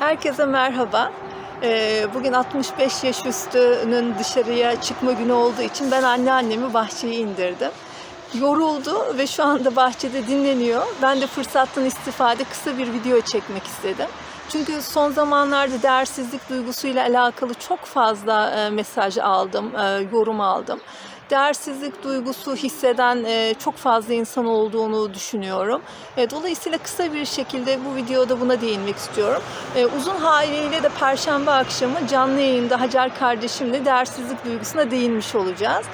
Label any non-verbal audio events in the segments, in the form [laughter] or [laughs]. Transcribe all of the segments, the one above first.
Herkese merhaba. Ee, Bugün 65 yaş üstünün dışarıya çıkma günü olduğu için ben anneannemi bahçeye indirdim. Yoruldu ve şu anda bahçede dinleniyor. Ben de fırsattan istifade kısa bir video çekmek istedim. Çünkü son zamanlarda değersizlik duygusuyla alakalı çok fazla e, mesaj aldım, e, yorum aldım değersizlik duygusu hisseden e, çok fazla insan olduğunu düşünüyorum. E, dolayısıyla kısa bir şekilde bu videoda buna değinmek istiyorum. E, uzun haliyle de Perşembe akşamı canlı yayında Hacer kardeşimle değersizlik duygusuna değinmiş olacağız.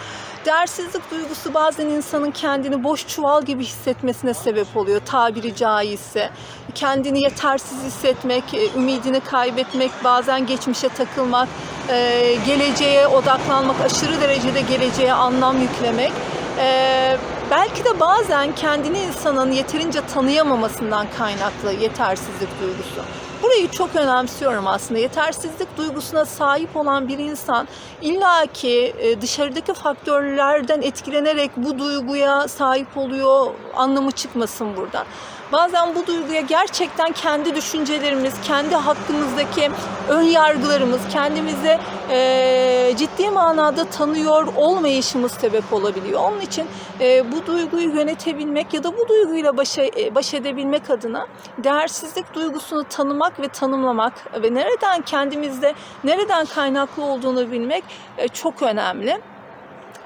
Değersizlik duygusu bazen insanın kendini boş çuval gibi hissetmesine sebep oluyor tabiri caizse. Kendini yetersiz hissetmek, e, ümidini kaybetmek, bazen geçmişe takılmak, e, geleceğe odaklanmak, aşırı derecede geleceğe anlam yüklemek. E, belki de bazen kendini insanın yeterince tanıyamamasından kaynaklı yetersizlik duygusu. Burayı çok önemsiyorum aslında. Yetersizlik duygusuna sahip olan bir insan illaki e, dışarıdaki faktörlerden etkilenerek bu duyguya sahip oluyor anlamı çıkmasın buradan. Bazen bu duyguya gerçekten kendi düşüncelerimiz, kendi hakkımızdaki ön yargılarımız, kendimize e, ciddi manada tanıyor olmayışımız sebep olabiliyor. Onun için e, bu duyguyu yönetebilmek ya da bu duyguyla başa, e, baş edebilmek adına değersizlik duygusunu tanımak ve tanımlamak ve nereden kendimizde nereden kaynaklı olduğunu bilmek e, çok önemli.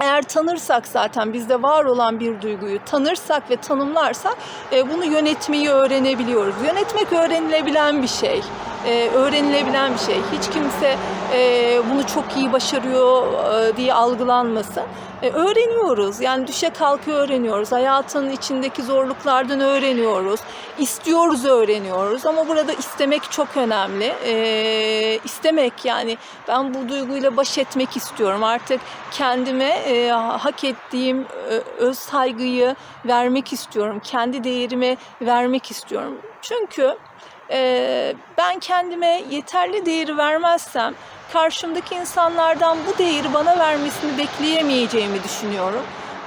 Eğer tanırsak zaten bizde var olan bir duyguyu tanırsak ve tanımlarsak e, bunu yönetmeyi öğrenebiliyoruz. Yönetmek öğrenilebilen bir şey. E, öğrenilebilen bir şey. Hiç kimse e, bunu çok iyi başarıyor e, diye algılanmasın. E, öğreniyoruz. Yani düşe kalka öğreniyoruz. Hayatın içindeki zorluklardan öğreniyoruz. İstiyoruz öğreniyoruz. Ama burada istemek çok önemli. E, istemek yani ben bu duyguyla baş etmek istiyorum. Artık kendime e, hak ettiğim e, öz saygıyı vermek istiyorum. Kendi değerimi vermek istiyorum. Çünkü e, ben kendime yeterli değeri vermezsem karşımdaki insanlardan bu değeri bana vermesini bekleyemeyeceğimi düşünüyorum.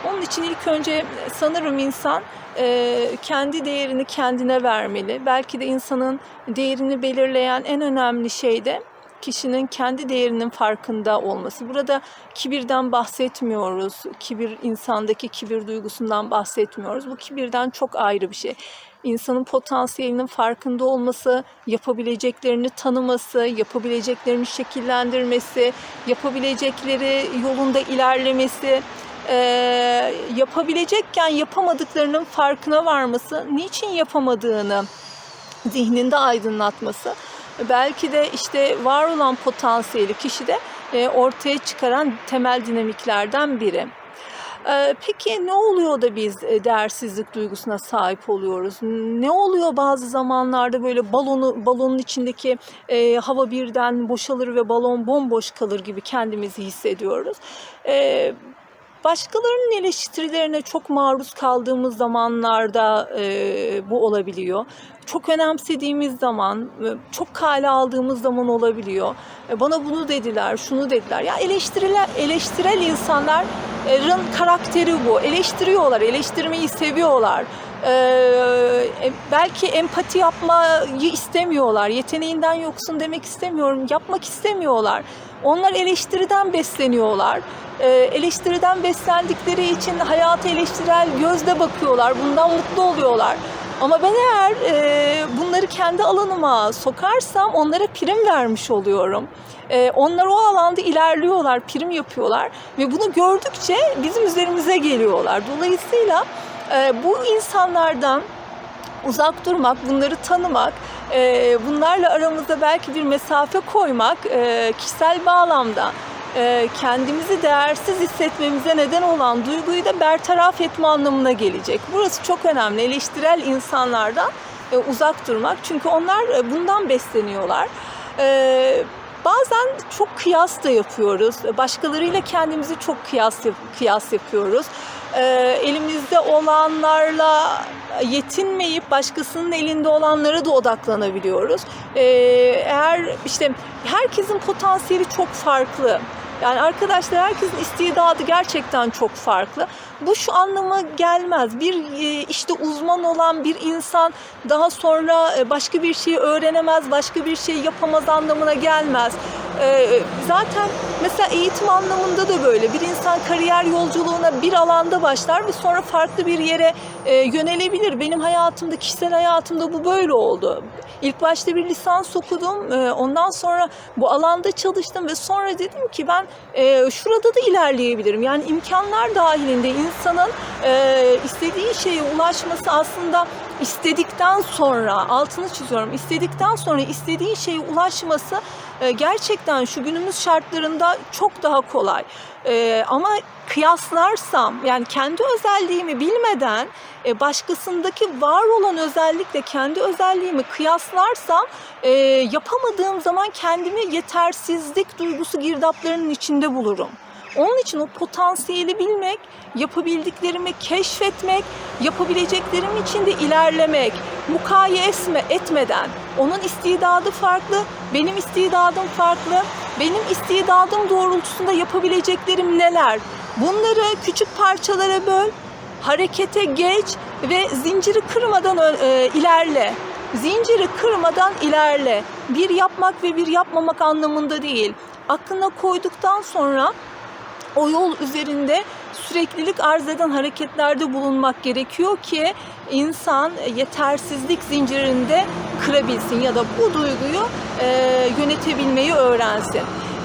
Onun için ilk önce sanırım insan e, kendi değerini kendine vermeli. Belki de insanın değerini belirleyen en önemli şey de kişinin kendi değerinin farkında olması. Burada kibirden bahsetmiyoruz. Kibir insandaki kibir duygusundan bahsetmiyoruz. Bu kibirden çok ayrı bir şey. İnsanın potansiyelinin farkında olması, yapabileceklerini tanıması, yapabileceklerini şekillendirmesi, yapabilecekleri yolunda ilerlemesi, e, yapabilecekken yapamadıklarının farkına varması, niçin yapamadığını zihninde aydınlatması belki de işte var olan potansiyeli kişide e, ortaya çıkaran temel dinamiklerden biri. E, Peki ne oluyor da biz e, değersizlik duygusuna sahip oluyoruz? Ne oluyor bazı zamanlarda böyle balonu balonun içindeki e, hava birden boşalır ve balon bomboş kalır gibi kendimizi hissediyoruz. E, Başkalarının eleştirilerine çok maruz kaldığımız zamanlarda e, bu olabiliyor. Çok önemsediğimiz zaman, çok kale aldığımız zaman olabiliyor. E, bana bunu dediler, şunu dediler. Ya eleştiriler, eleştirel insanların karakteri bu. Eleştiriyorlar, eleştirmeyi seviyorlar. Ee, belki empati yapmayı istemiyorlar. Yeteneğinden yoksun demek istemiyorum. Yapmak istemiyorlar. Onlar eleştiriden besleniyorlar. Ee, eleştiriden beslendikleri için hayata eleştirel gözle bakıyorlar. Bundan mutlu oluyorlar. Ama ben eğer e, bunları kendi alanıma sokarsam onlara prim vermiş oluyorum. E, onlar o alanda ilerliyorlar, prim yapıyorlar ve bunu gördükçe bizim üzerimize geliyorlar. Dolayısıyla e, bu insanlardan uzak durmak, bunları tanımak, e, bunlarla aramızda belki bir mesafe koymak e, kişisel bağlamda e, kendimizi değersiz hissetmemize neden olan duyguyu da bertaraf etme anlamına gelecek. Burası çok önemli. Eleştirel insanlardan uzak durmak. Çünkü onlar bundan besleniyorlar. Bazen çok kıyas da yapıyoruz. Başkalarıyla kendimizi çok kıyas kıyas yapıyoruz. E, elimizde olanlarla yetinmeyip başkasının elinde olanlara da odaklanabiliyoruz. E, eğer işte herkesin potansiyeli çok farklı. Yani arkadaşlar herkesin istidadı gerçekten çok farklı. Bu şu anlama gelmez. Bir e, işte uzman olan bir insan daha sonra e, başka bir şeyi öğrenemez, başka bir şey yapamaz anlamına gelmez. E, Zaten mesela eğitim anlamında da böyle. Bir insan kariyer yolculuğuna bir alanda başlar ve sonra farklı bir yere yönelebilir. Benim hayatımda, kişisel hayatımda bu böyle oldu. İlk başta bir lisans okudum. Ondan sonra bu alanda çalıştım ve sonra dedim ki ben şurada da ilerleyebilirim. Yani imkanlar dahilinde insanın e, istediği şeye ulaşması aslında istedikten sonra altını çiziyorum istedikten sonra istediği şeye ulaşması e, gerçekten şu günümüz şartlarında çok daha kolay. E, ama kıyaslarsam yani kendi özelliğimi bilmeden e, başkasındaki var olan özellikle kendi özelliğimi kıyaslarsam e, yapamadığım zaman kendimi yetersizlik duygusu girdaplarının içinde bulurum. Onun için o potansiyeli bilmek, yapabildiklerimi keşfetmek, yapabileceklerim için de ilerlemek, mukayese etmeden. Onun istidadı farklı, benim istidadım farklı. Benim istidadım doğrultusunda yapabileceklerim neler? Bunları küçük parçalara böl, harekete geç ve zinciri kırmadan e, ilerle. Zinciri kırmadan ilerle. Bir yapmak ve bir yapmamak anlamında değil. Aklına koyduktan sonra o yol üzerinde süreklilik arz eden hareketlerde bulunmak gerekiyor ki insan yetersizlik zincirinde kırabilsin ya da bu duyguyu e, yönetebilmeyi öğrensin.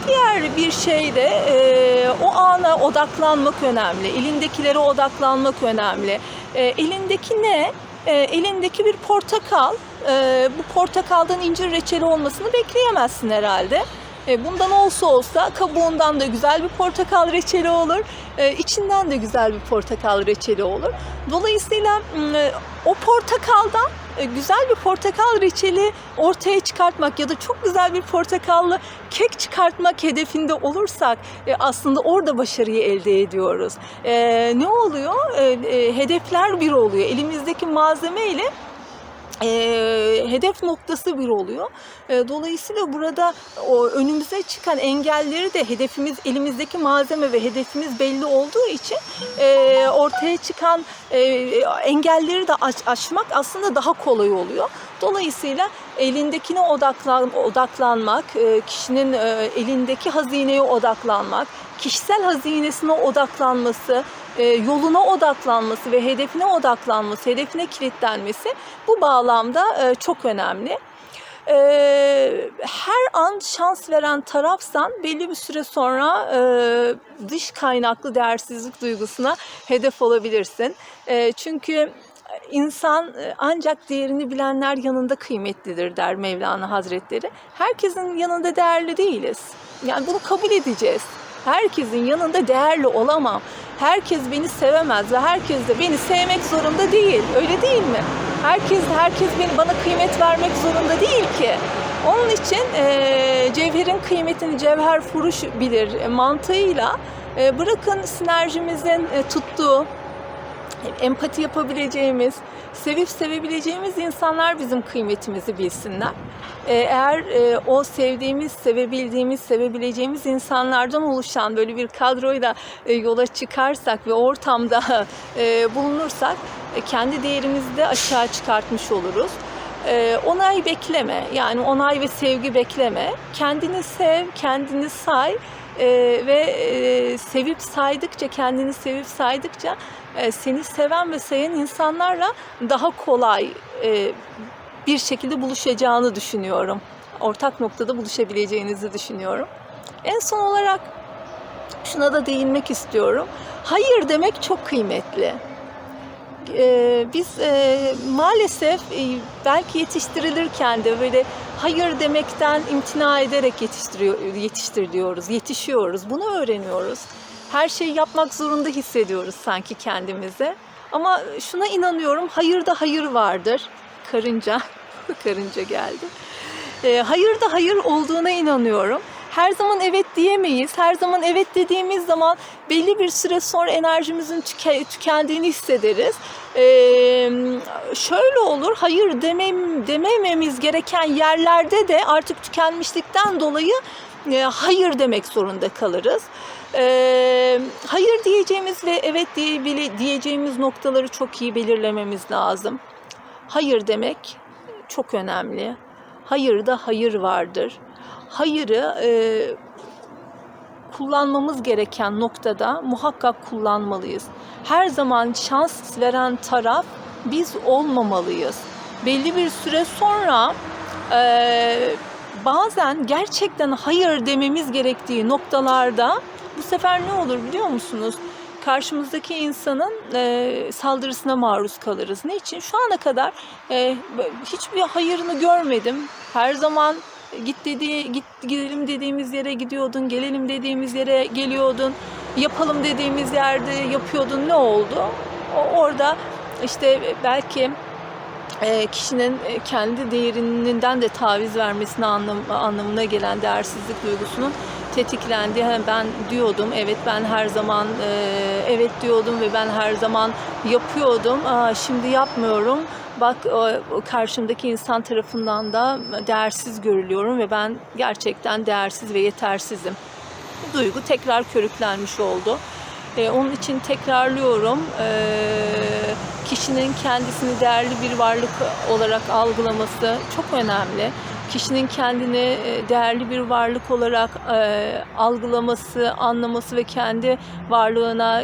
Diğer bir şey de e, o ana odaklanmak önemli. Elindekilere odaklanmak önemli. E, elindeki ne? E, elindeki bir portakal. E, bu portakaldan incir reçeli olmasını bekleyemezsin herhalde. E, Bundan olsa olsa kabuğundan da güzel bir portakal reçeli olur. e, içinden de güzel bir portakal reçeli olur. Dolayısıyla m, o portakaldan e, güzel bir portakal reçeli ortaya çıkartmak ya da çok güzel bir portakallı kek çıkartmak hedefinde olursak e, aslında orada başarıyı elde ediyoruz. E, Ne oluyor? E, e, Hedefler bir oluyor. Elimizdeki malzeme ile e, hedef noktası bir oluyor. E, dolayısıyla burada o önümüze çıkan engelleri de hedefimiz elimizdeki malzeme ve hedefimiz belli olduğu için e, ortaya çıkan e, engelleri de aş- aşmak aslında daha kolay oluyor. Dolayısıyla elindekine odaklan odaklanmak, e, kişinin e, elindeki hazineye odaklanmak, kişisel hazinesine odaklanması, yoluna odaklanması ve hedefine odaklanması, hedefine kilitlenmesi bu bağlamda e, çok önemli. E, her an şans veren tarafsan belli bir süre sonra e, dış kaynaklı değersizlik duygusuna hedef olabilirsin. E, çünkü insan e, ancak değerini bilenler yanında kıymetlidir der Mevlana Hazretleri. Herkesin yanında değerli değiliz. Yani bunu kabul edeceğiz. Herkesin yanında değerli olamam. Herkes beni sevemez ve herkes de beni sevmek zorunda değil. Öyle değil mi? Herkes herkes beni bana kıymet vermek zorunda değil ki. Onun için e, cevherin kıymetini cevher furuş bilir mantığıyla e, bırakın sinerjimizin e, tuttuğu empati yapabileceğimiz, sevip sevebileceğimiz insanlar bizim kıymetimizi bilsinler. Ee, Eğer e, o sevdiğimiz, sevebildiğimiz, sevebileceğimiz insanlardan oluşan böyle bir kadroyla e, yola çıkarsak ve ortamda [laughs] e, bulunursak kendi değerimizi de aşağı çıkartmış oluruz. E, onay bekleme, yani onay ve sevgi bekleme. Kendini sev, kendini say e, ve e, sevip saydıkça, kendini sevip saydıkça e, seni seven ve sayan insanlarla daha kolay e, bir şekilde buluşacağını düşünüyorum. Ortak noktada buluşabileceğinizi düşünüyorum. En son olarak şuna da değinmek istiyorum. Hayır demek çok kıymetli. Ee, biz e, maalesef e, belki yetiştirilirken de böyle hayır demekten imtina ederek yetiştiriyor, yetiştiriliyoruz, yetişiyoruz. Bunu öğreniyoruz. Her şeyi yapmak zorunda hissediyoruz sanki kendimize. Ama şuna inanıyorum, hayırda hayır vardır. Karınca, [laughs] karınca geldi. E, hayır da hayır olduğuna inanıyorum. Her zaman evet diyemeyiz. Her zaman evet dediğimiz zaman belli bir süre sonra enerjimizin tüke- tükendiğini hissederiz. E, şöyle olur, hayır demem, demememiz gereken yerlerde de artık tükenmişlikten dolayı e, hayır demek zorunda kalırız. E, hayır diyeceğimiz ve evet diye, diyeceğimiz noktaları çok iyi belirlememiz lazım. Hayır demek çok önemli. Hayırda hayır vardır. Hayırı e, kullanmamız gereken noktada muhakkak kullanmalıyız. Her zaman şans veren taraf biz olmamalıyız. Belli bir süre sonra e, bazen gerçekten hayır dememiz gerektiği noktalarda bu sefer ne olur biliyor musunuz? Karşımızdaki insanın e, saldırısına maruz kalırız. Ne için? Şu ana kadar e, hiçbir hayırını görmedim. Her zaman git dediği git gidelim dediğimiz yere gidiyordun, gelelim dediğimiz yere geliyordun, yapalım dediğimiz yerde yapıyordun. Ne oldu? O orada işte belki e, kişinin e, kendi değerinden de taviz vermesine anlam, anlamına gelen değersizlik duygusunun tetiklendiği hani ben diyordum evet ben her zaman e, evet diyordum ve ben her zaman yapıyordum Aa, şimdi yapmıyorum bak o, karşımdaki insan tarafından da değersiz görülüyorum ve ben gerçekten değersiz ve yetersizim bu duygu tekrar körüklenmiş oldu. Ee, onun için tekrarlıyorum. Ee, kişinin kendisini değerli bir varlık olarak algılaması çok önemli. Kişinin kendini e, değerli bir varlık olarak e, algılaması, anlaması ve kendi varlığına